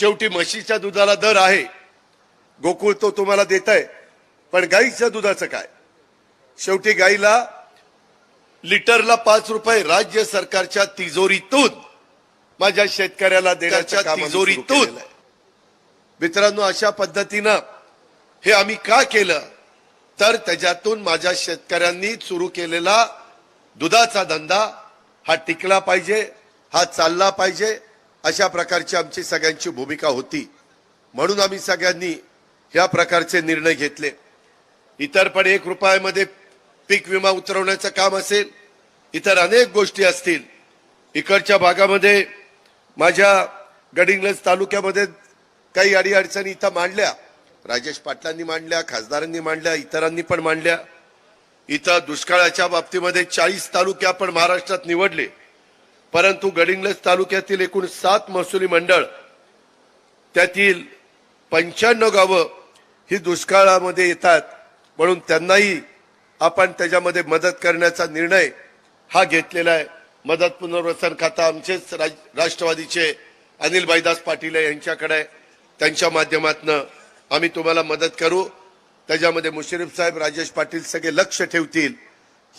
शेवटी म्हशीच्या दुधाला दर आहे. गोकुळ तो तुम्हाला देत आहे पण गाईच्या दुधाचं काय? शेवटी गाईला लिटरला पाच रुपये राज्य सरकारच्या तिजोरीतून माझ्या शेतकऱ्याला देण्याच्या तिजोरीतून. मित्रांनो अशा पद्धतीनं हे आम्ही का केलं? तर त्याच्यातून माझ्या शेतकऱ्यांनी सुरू केलेला दुधाचा धंदा हा टिकला पाहिजे हा चालला पाहिजे. अशा प्रकारची आमची सगळ्यांची भूमिका होती. म्हणून आम्ही सगळ्यांनी या प्रकारचे निर्णय घेतले. इतर पण एक रुपयामध्ये पीक विमा उतरवण्याचं काम असेल इतर अनेक गोष्टी असतील. इकडच्या भागामध्ये माझ्या गडिंग्लज तालुक्यामध्ये काही अडीअडचणी इथं मांडल्या. राजेश पाटलांनी मांडल्या खासदारांनी मांडल्या इतरांनी पण मांडल्या. इथं दुष्काळाच्या बाबतीमध्ये चाळीस तालुके आपण महाराष्ट्रात निवडले. परंतु गडिंग्लज तालुक्यातील एकूण सात महसुली मंडळ त्यातील पंच्याण्णव गावं ही दुष्काळामध्ये येतात. म्हणून त्यांनाही आपण त्याच्यामध्ये मदत करण्याचा निर्णय हा घेतलेला आहे. मदत पुनर्वसन खाता आमचेच राज- राष्ट्रवादीचे अनिल भाईदास पाटील आहे यांच्याकडे त्यांच्या माध्यमातून आम्ही तुम्हाला मदत करू. त्याच्यामध्ये मुश्रीफ साहेब राजेश पाटील सगळे लक्ष ठेवतील.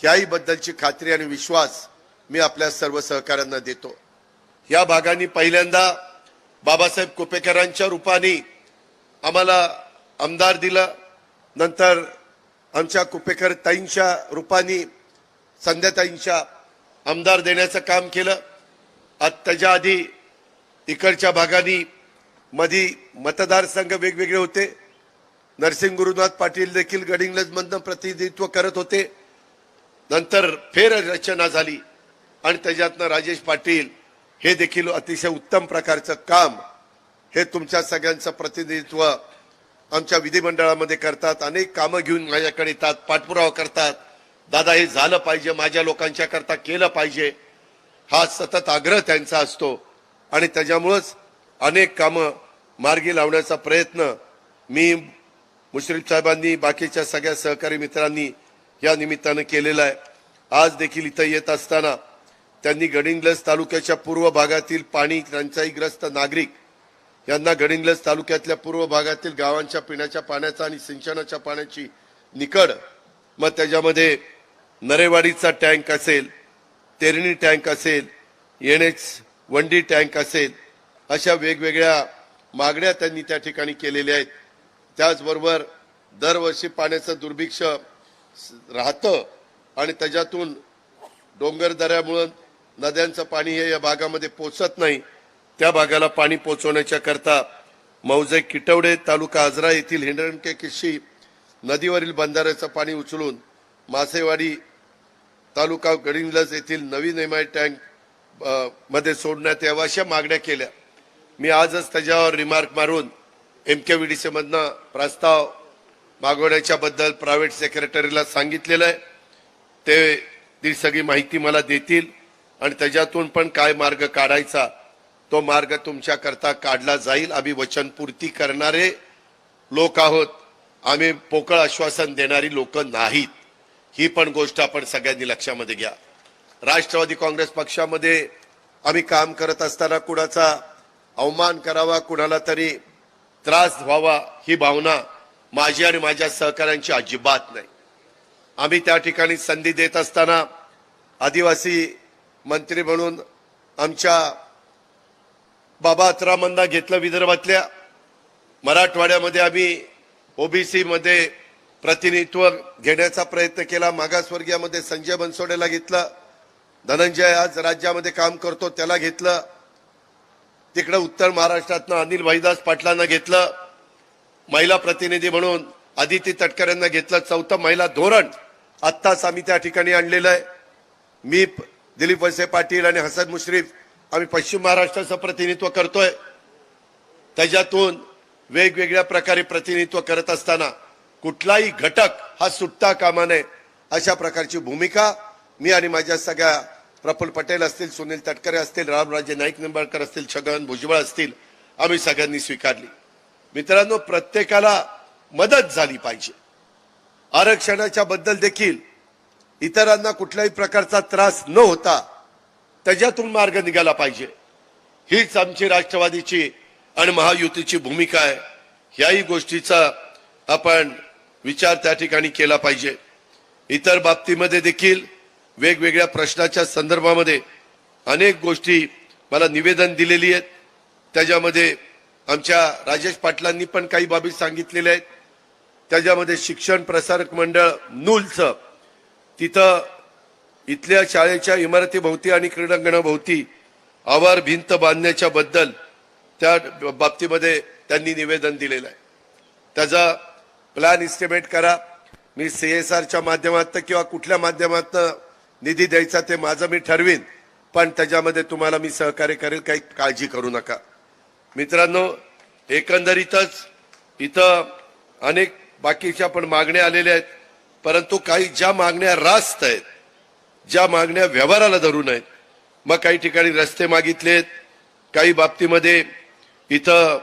याही बद्दलची खात्री आणि विश्वास मी आपल्या सर्व सहकाऱ्यांना देतो. या भागांनी पहिल्यांदा बाबासाहेब कुपेकरांच्या रूपाने आम्हाला आमदार दिलं. नंतर आमच्या कुपेकर ताईंच्या रूपाने संध्याताईंच्या आमदार देण्याचं काम केलं. आत त्याच्या आधी इकडच्या भागाने मधी मतदारसंघ वेगवेगळे होते. नरसिंह गुरुनाथ पाटील देखील गडिंगलजमधनं प्रतिनिधित्व करत होते. नंतर फेर रचना झाली. आणि त्याच्यातनं राजेश पाटील हे देखील अतिशय उत्तम प्रकारचं काम हे तुमच्या सगळ्यांचं प्रतिनिधित्व आमच्या विधिमंडळामध्ये करतात. अनेक कामं घेऊन माझ्याकडे येतात पाठपुरावा करतात. दादा हे झालं पाहिजे माझ्या लोकांच्या करता केलं पाहिजे. हा सतत आग्रह त्यांचा असतो. आणि त्याच्यामुळंच अनेक कामं मार्गी लावण्याचा प्रयत्न मी मुश्रीफ साहेबांनी बाकीच्या सगळ्या सहकारी मित्रांनी या निमित्तानं केलेला आहे. आज देखील इथं येत असताना त्यांनी गडिंग्लज तालुक्याच्या पूर्व भागातील पाणी टंचाईग्रस्त नागरिक यांना गडिंग्लज तालुक्यातल्या पूर्व भागातील गावांच्या पिण्याच्या पाण्याचा आणि सिंचनाच्या पाण्याची निकड मग त्याच्यामध्ये नरेवाडीचा टँक असेल तेरणी टँक असेल येणेच वंडी टँक असेल अशा वेगवेगळ्या मागण्या त्यांनी त्या ठिकाणी केलेल्या आहेत. त्याचबरोबर दरवर्षी पाण्याचं दुर्भिक्ष राहतं आणि त्याच्यातून डोंगर दऱ्यामुळं नद्यांचं पाणी हे या भागामध्ये पोचत नाही. त्या भागाला पाणी पोचवण्याच्या करता मौजे किटवडे तालुका आजरा येथील हिंडणके किशी नदीवरील बंधाऱ्याचं पाणी उचलून मासेवाडी तालुका गडिंगलज येथील नवीन एम आय टँकमध्ये सोडण्यात यावं अशा मागण्या केल्या. मी आजच त्याच्यावर रिमार्क मारून एम के व्ही सीमधनं प्रस्ताव मागवण्याच्या बद्दल प्रायव्हेट सेक्रेटरीला सांगितलेलं आहे. ते ती सगळी माहिती मला देतील. आणि त्याच्यातून पण काय मार्ग काढायचा तो मार्ग तुमच्या करता काढला जाईल. आम्ही वचनपूर्ती करणारे लोक आहोत. आम्ही पोकळ आश्वासन देणारी लोक नाहीत. ही पण गोष्ट आपण सगळ्यांनी लक्षामध्ये घ्या. राष्ट्रवादी काँग्रेस पक्षामध्ये आम्ही काम करत असताना कुणाचा अवमान करावा कुणाला तरी त्रास व्हावा ही भावना माझी आणि माझ्या सहकाऱ्यांची अजिबात नाही. आम्ही त्या ठिकाणी संधी देत असताना आदिवासी मंत्री म्हणून आमच्या बाबा अत्रामांना घेतलं विदर्भातल्या. मराठवाड्यामध्ये आम्ही ओबीसीमध्ये प्रतिनिधित्व घेण्याचा प्रयत्न केला. मागासवर्गीयामध्ये संजय बनसोडेला घेतलं. धनंजय आज राज्यामध्ये काम करतो त्याला घेतलं. तिकडं उत्तर महाराष्ट्रातनं अनिल भाईदास पाटलांना घेतलं. महिला प्रतिनिधी म्हणून आदिती तटकऱ्यांना घेतलं. चौथं महिला धोरण आत्ताच आम्ही त्या ठिकाणी आणलेलं आहे. मी दिलीप वळसे पाटील आणि हसन मुश्रीफ आम्ही पश्चिम महाराष्ट्राचं प्रतिनिधित्व करतोय. त्याच्यातून वेगवेगळ्या प्रकारे प्रतिनिधित्व करत असताना कुठलाही घटक हा सुटता कामा नये अशा प्रकारची भूमिका मी आणि माझ्या सगळ्या प्रफुल्ल पटेल असतील सुनील तटकरे असतील रामराजे नाईक निंबाळकर असतील छगन भुजबळ असतील आम्ही सगळ्यांनी स्वीकारली. मित्रांनो प्रत्येकाला मदत झाली पाहिजे. आरक्षणाच्या बद्दल देखील इतरांना कुठल्याही प्रकारचा त्रास न होता त्याच्यातून मार्ग निघाला पाहिजे. हीच आमची राष्ट्रवादीची आणि महायुतीची भूमिका आहे. ह्याही गोष्टीचा आपण विचार त्या ठिकाणी केला पाहिजे. इतर बाबतीमध्ये देखील वेगवेगळ्या प्रश्नाच्या संदर्भामध्ये अनेक गोष्टी मला निवेदन दिलेली आहेत. त्याच्यामध्ये आमच्या राजेश पाटलांनी पण काही बाबी सांगितलेल्या आहेत. त्याच्यामध्ये शिक्षण प्रसारक मंडळ नूलचं तिथं इथल्या शाळेच्या इमारतीभोवती आणि क्रीडांगणाभोवती आवार भिंत बांधण्याच्या बद्दल त्या बाबतीमध्ये त्यांनी निवेदन दिलेलं आहे. त्याचा प्लॅन इस्टिमेट करा. मी सी एस आरच्या माध्यमातून किंवा कुठल्या माध्यमातून निधी द्यायचा ते माझं मी ठरवीन पण त्याच्यामध्ये तुम्हाला मी सहकार्य करेल काही काळजी करू नका. मित्रांनो एकंदरीतच इथं अनेक बाकीच्या पण मागण्या आलेल्या आहेत. परंतु काही ज्या मागण्या रास्त आहेत ज्या मागण्या व्यवहाराला धरून आहेत मग काही ठिकाणी रस्ते मागितलेत काही बाबतीमध्ये इथं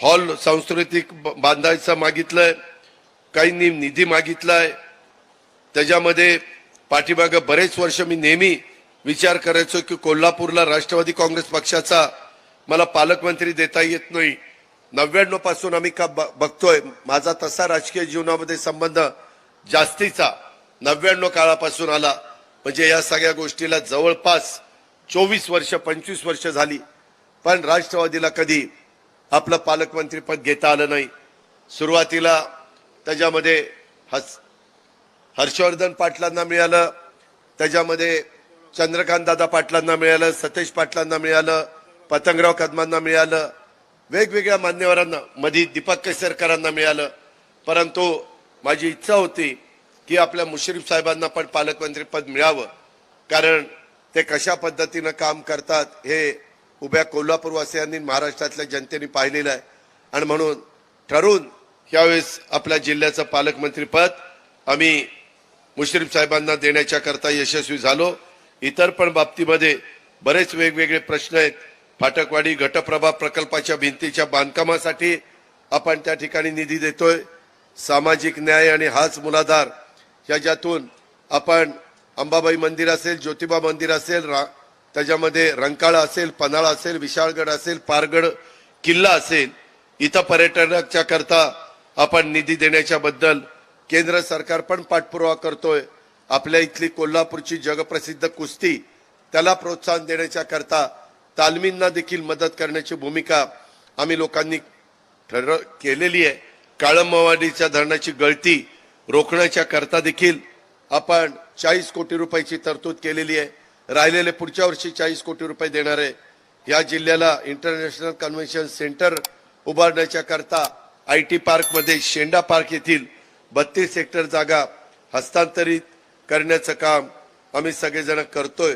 हॉल सांस्कृतिक बांधायचं मागितलंय काहींनी निधी मागितलाय. त्याच्यामध्ये पाठीमागं बरेच वर्ष मी नेहमी विचार करायचो की कोल्हापूरला राष्ट्रवादी काँग्रेस पक्षाचा मला पालकमंत्री देता येत नाही. नव्याण्णवपासून आम्ही का ब- बघतोय. माझा तसा राजकीय जीवनामध्ये संबंध जास्तीचा नव्याण्णव काळापासून आला. म्हणजे या सगळ्या गोष्टीला जवळपास चोवीस वर्ष पंचवीस वर्ष झाली. पण राष्ट्रवादीला कधी आपलं पालकमंत्रीपद घेता आलं नाही. सुरुवातीला त्याच्यामध्ये हस हर्षवर्धन पाटलांना मिळालं. त्याच्यामध्ये चंद्रकांत दादा पाटलांना मिळालं सतेज पाटलांना मिळालं पतंगराव कदमांना मिळालं. वेगवेगळ्या मान्यवरांना मधी दीपक केसरकरांना मिळालं. परंतु माझी इच्छा होती की आपल्या मुश्रीफ साहेबांना पण पालकमंत्रीपद मिळावं. कारण ते कशा पद्धतीनं काम करतात हे उभ्या कोल्हापूरवासियांनी महाराष्ट्रातल्या जनतेने पाहिलेलं आहे. आणि म्हणून ठरवून यावेळेस आपल्या जिल्ह्याचं पालकमंत्रीपद आम्ही मुश्रीफ साहेबांना देण्याच्या करता यशस्वी झालो. इतर पण बाबतीमध्ये बरेच वेगवेगळे प्रश्न आहेत. फाटकवाडी घटप्रभा प्रकल्पाच्या भिंतीच्या बांधकामासाठी आपण त्या ठिकाणी निधी देतोय. सामाजिक न्याय आणि हाच मुलाधार याच्यातून आपण अंबाबाई मंदिर असेल ज्योतिबा मंदिर असेल रा त्याच्यामध्ये रंकाळा असेल पन्हाळा असेल विशाळगड असेल पारगड किल्ला असेल इथं पर्यटनाच्या करता आपण निधी देण्याच्या बद्दल केंद्र सरकार पण पाठपुरावा करतोय. आपल्या इथली कोल्हापूरची जगप्रसिद्ध कुस्ती त्याला प्रोत्साहन देण्याच्या करता तालमींना देखील मदत करण्याची भूमिका आम्ही लोकांनी ठरव केलेली आहे. काळंबवाडीच्या धरणाची गळती रोखण्याच्या करता देखील आपण चाळीस कोटी रुपयाची तरतूद केलेली आहे. राहिलेले पुढच्या वर्षी चाळीस कोटी रुपये देणार आहे. या जिल्ह्याला इंटरनॅशनल कन्व्हेन्शन सेंटर उभारण्याच्या करता आय टी पार्कमध्ये शेंडा पार्क येथील बत्तीस हेक्टर जागा हस्तांतरित करण्याचं काम आम्ही सगळेजण करतोय.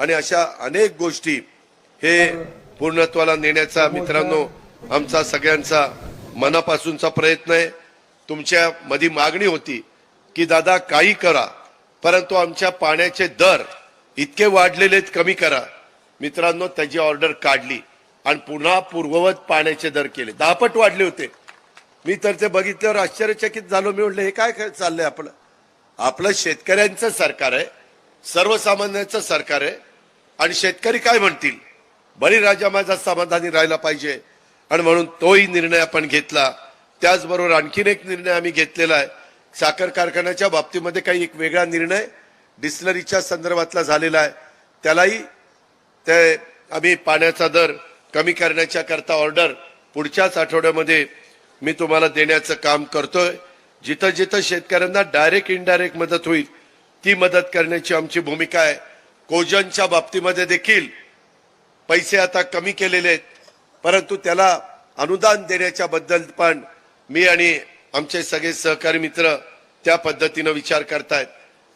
आणि अशा अनेक गोष्टी हे पूर्णत्वाला नेण्याचा मित्रांनो आमचा सगळ्यांचा मनापासूनचा प्रयत्न आहे. तुमच्या मध्ये मागणी होती की दादा काही करा परंतु आमच्या पाण्याचे दर इतके वाढलेले आहेत कमी करा. मित्रांनो त्याची ऑर्डर काढली आणि पुन्हा पूर्ववत पाण्याचे दर केले. दहापट वाढले होते. मी तर ते बघितल्यावर आश्चर्यचकित झालो. मी म्हटलं हे काय चाललंय आपलं? आपलं शेतकऱ्यांचं सरकार आहे सर्वसामान्यांचं सरकार आहे आणि शेतकरी काय म्हणतील? बळीराजा माझा समाधानी राहिला पाहिजे. आणि म्हणून तोही निर्णय आपण घेतला. त्याचबरोबर आणखीन एक निर्णय आम्ही घेतलेला आहे. साखर कारखान्याच्या बाबतीमध्ये काही एक वेगळा निर्णय डिस्लरीच्या संदर्भातला झालेला आहे. त्यालाही ते आम्ही पाण्याचा दर कमी करण्याच्या करता ऑर्डर पुढच्याच आठवड्यामध्ये मी तुम्हाला देण्याचं काम करतोय. जिथं जिथं शेतकऱ्यांना डायरेक्ट इनडायरेक्ट मदत होईल ती मदत करण्याची आमची भूमिका आहे. कोजनच्या बाबतीमध्ये देखील पैसे आता कमी केलेले आहेत. परंतु त्याला अनुदान देण्याच्या बद्दल पण मी आणि आमचे सगळे सहकारी मित्र त्या पद्धतीनं विचार करतायत.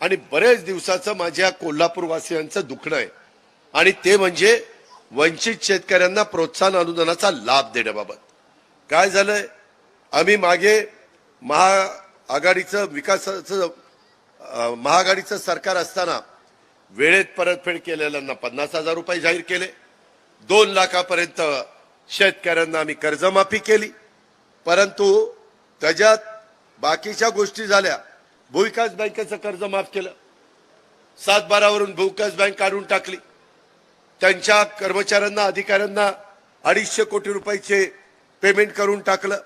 आणि बरेच दिवसाचं माझ्या कोल्हापूरवासियांचं दुखणं आहे. आणि ते म्हणजे वंचित शेतकऱ्यांना प्रोत्साहन अनुदानाचा लाभ देण्याबाबत. काय झालंय? आम्ही मागे महाआघाडीचं विकासाचं महाआघाडीचं सरकार असताना वेळेत परतफेड केलेल्यांना पन्नास हजार रुपये जाहीर केले. दोन लाखापर्यंत शेतकऱ्यांना आम्ही कर्जमाफी केली. परंतु त्याच्यात बाकीच्या गोष्टी झाल्या. भूविकास बँकेचं कर्ज माफ केलं. सातबारावरून भूविकास बँक काढून टाकली. त्यांच्या कर्मचाऱ्यांना अधिकाऱ्यांना अडीचशे कोटी रुपयाचे पेमेंट करून टाकलं.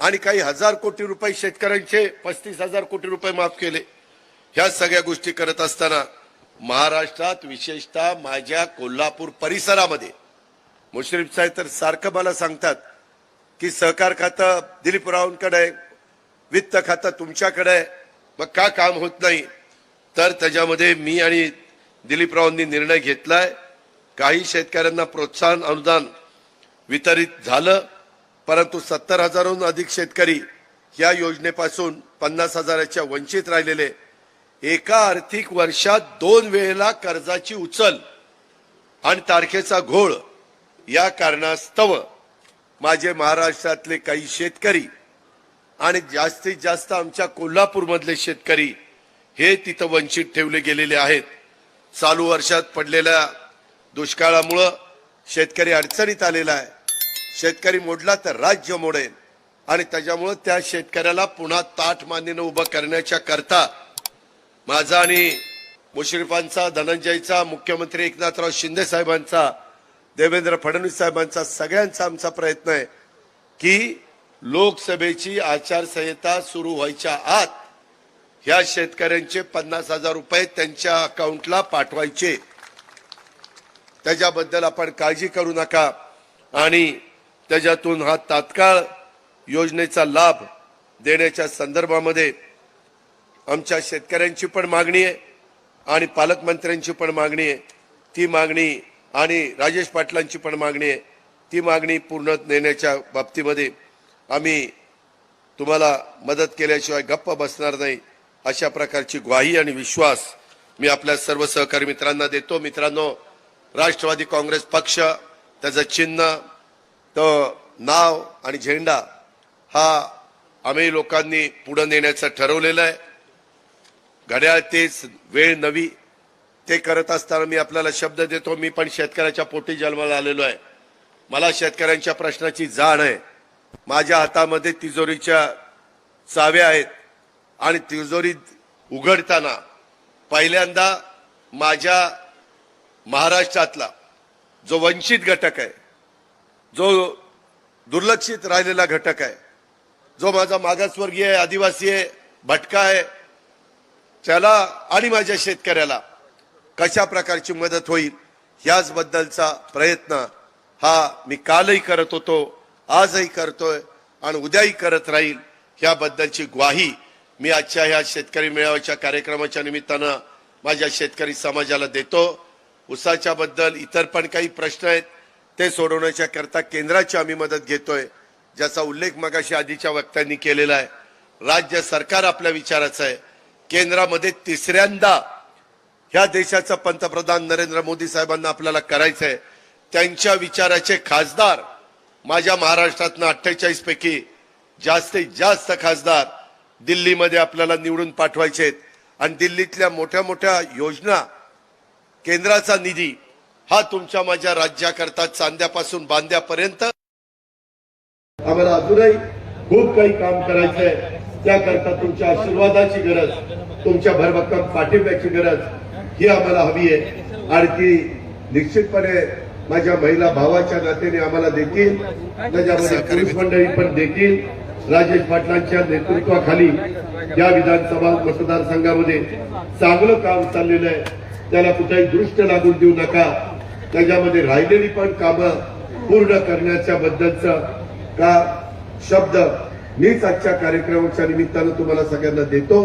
आणि काही हजार कोटी रुपये शेतकऱ्यांचे पस्तीस हजार कोटी रुपये माफ केले. ह्या सगळ्या गोष्टी करत असताना महाराष्ट्रात विशेषतः माझ्या कोल्हापूर परिसरामध्ये. मुश्रीफ साहेब तर सारखं मला सांगतात की सहकार खातं दिलीप रावांकडे आहे वित्त खातं तुमच्याकडे आहे मग का काम होत नाही? तर त्याच्यामध्ये मी आणि दिलीपरावांनी निर्णय घेतलाय. काही शेतकऱ्यांना प्रोत्साहन अनुदान वितरित झालं परंतु सत्तर हजारहून अधिक शेतकरी या योजनेपासून पन्नास हजाराच्या वंचित राहिलेले एका आर्थिक वर्षात दोन वेळेला कर्जाची उचल आणि तारखेचा घोळ. या कारणास्तव माझे महाराष्ट्रातले काही शेतकरी आणि जास्तीत जास्त आमच्या कोल्हापूरमधले शेतकरी हे तिथं वंचित ठेवले गेलेले आहेत. चालू वर्षात पडलेल्या दुष्काळामुळं शेतकरी अडचणीत आलेला आहे. शेतकरी मोडला तर राज्य मोडेल आणि त्याच्यामुळं त्या शेतकऱ्याला पुन्हा ताठ मानेनं उभं करण्याच्या करता माझा आणि मुश्रीफांचा धनंजयचा मुख्यमंत्री एकनाथराव शिंदे साहेबांचा देवेंद्र फडणवीस साहेबांचा सगळ्यांचा आमचा प्रयत्न आहे की लोकसभेची आचारसंहिता सुरू व्हायच्या आत ह्या शेतकऱ्यांचे पन्नास हजार रुपये त्यांच्या अकाउंटला पाठवायचे. त्याच्याबद्दल आपण काळजी करू नका आणि त्याच्यातून हा तात्काळ योजनेचा लाभ देण्याच्या संदर्भामध्ये आमच्या शेतकऱ्यांची पण मागणी आहे आणि पालकमंत्र्यांची पण मागणी आहे. ती मागणी आणि राजेश पाटलांची पण मागणी आहे. ती मागणी पूर्ण नेण्याच्या बाबतीमध्ये आम्ही तुम्हाला मदत केल्याशिवाय गप्प बसणार नाही. अशा प्रकारची ग्वाही आणि विश्वास मी आपल्या सर्व सहकारी मित्रांना देतो. मित्रांनो राष्ट्रवादी काँग्रेस पक्ष त्याचं चिन्ह तो नाव आणि झेंडा हा आम्ही लोकांनी पुढं नेण्याचं ठरवलेलं आहे. घड्याळ तेच वेळ नवी. ते करत असताना मी आपल्याला शब्द देतो मी पण शेतकऱ्याच्या पोटी जन्माला आलेलो आहे. मला शेतकऱ्यांच्या प्रश्नाची जाण आहे. माझ्या हातामध्ये तिजोरीच्या चाव्या आहेत आणि तिजोरी उघडताना पहिल्यांदा माझ्या महाराष्ट्रातला जो वंचित घटक आहे जो दुर्लक्षित राहिलेला घटक आहे जो माझा मागासवर्गीय आहे आदिवासी आहे भटका आहे त्याला आणि माझ्या शेतकऱ्याला कशा प्रकारची मदत होईल याचबद्दलचा प्रयत्न हा मी कालही करत होतो आजही करतोय आणि उद्याही करत राहील याबद्दलची ग्वाही मी आजच्या ह्या शेतकरी मेळाव्याच्या कार्यक्रमाच्या निमित्तानं माझ्या शेतकरी समाजाला देतो. उसाच्या बद्दल इतर पण काही प्रश्न आहेत ते सोडवण्याच्या करता केंद्राची आम्ही मदत घेतोय ज्याचा उल्लेख मगाशी आधीच्या वक्त्यांनी केलेला आहे. राज्य सरकार आपल्या विचाराचं आहे. केंद्रामध्ये तिसऱ्यांदा ह्या देशाचं पंतप्रधान नरेंद्र मोदी साहेबांना आपल्याला करायचं आहे त्यांच्या विचाराचे खासदार माझ्या महाराष्ट्रातनं अठ्ठेचाळीस पैकी जास्तीत जास्त खासदार दिल्लीमध्ये आपल्याला निवडून पाठवायचे आहेत. आणि दिल्लीतल्या मोठ्या मोठ्या योजना केंद्राचा निधी हा तुमच्या माझ्या राज्याकरता चांद्यापासून बांद्यापर्यंत आम्हाला अजूनही खूप काही काम करायचंय. त्याकरता तुमच्या आशीर्वादाची गरज तुमच्या भरभक्कम पाठिंब्याची गरज ही आम्हाला हवी आहे. आणि ती निश्चितपणे माझ्या महिला भावाच्या नात्याने आम्हाला देतील. त्याच्यामध्ये पुरुष मंडळी पण देतील. राजेश पाटलांच्या नेतृत्वाखाली या विधानसभा मतदारसंघामध्ये चांगलं काम चाललेलं आहे. त्याला कुठेही दृष्ट लागून देऊ नका. त्याच्यामध्ये राहिलेली पण कामं पूर्ण करण्याच्या बद्दलचं का शब्द मीच आजच्या कार्यक्रमाच्या निमित्तानं तुम्हाला सगळ्यांना देतो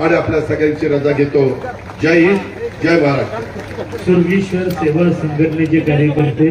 आणि आपल्या सगळ्यांची रजा घेतो. जय हिंद जय महाराष्ट्र. सुरगेश्वर सेवा संघटनेचे कार्यकर्ते